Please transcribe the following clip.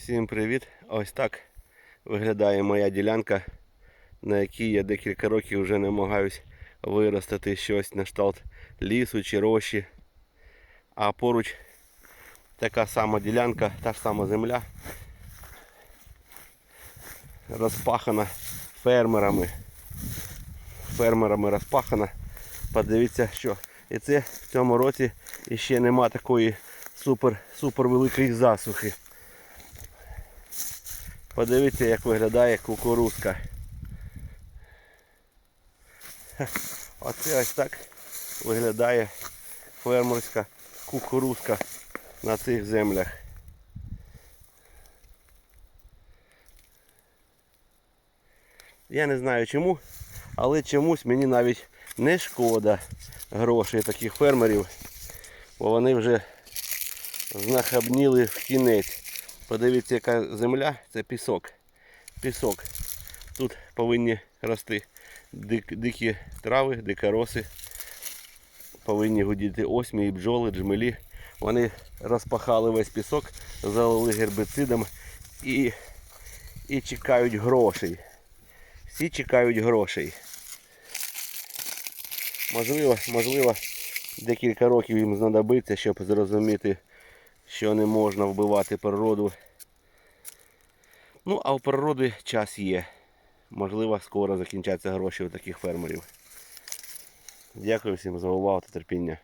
Всім привіт! Ось так виглядає моя ділянка, на якій я декілька років вже намагаюсь виростити щось на кшталт лісу чи рощі. А поруч така сама ділянка, та ж сама земля, розпахана фермерами. Фермерами розпахана. Подивіться, що. І це в цьому році іще нема такої супер, супер великої засухи. Подивіться, як виглядає кукурузка. Оце ось так виглядає фермерська кукурузка на цих землях. Я не знаю чому, але чомусь мені навіть не шкода грошей таких фермерів, бо вони вже знахабніли в кінець. Подивіться, яка земля, це пісок. Пісок. Тут повинні рости дик, дикі трави, дикороси. Повинні гудіти осьмі, бджоли, джмелі. Вони розпахали весь пісок, залили гербицидом і, і чекають грошей. Всі чекають грошей. Можливо, можливо, декілька років їм знадобиться, щоб зрозуміти, що не можна вбивати природу. Ну, а у природи час є. Можливо, скоро закінчаться гроші у таких фермерів. Дякую всім за увагу та терпіння.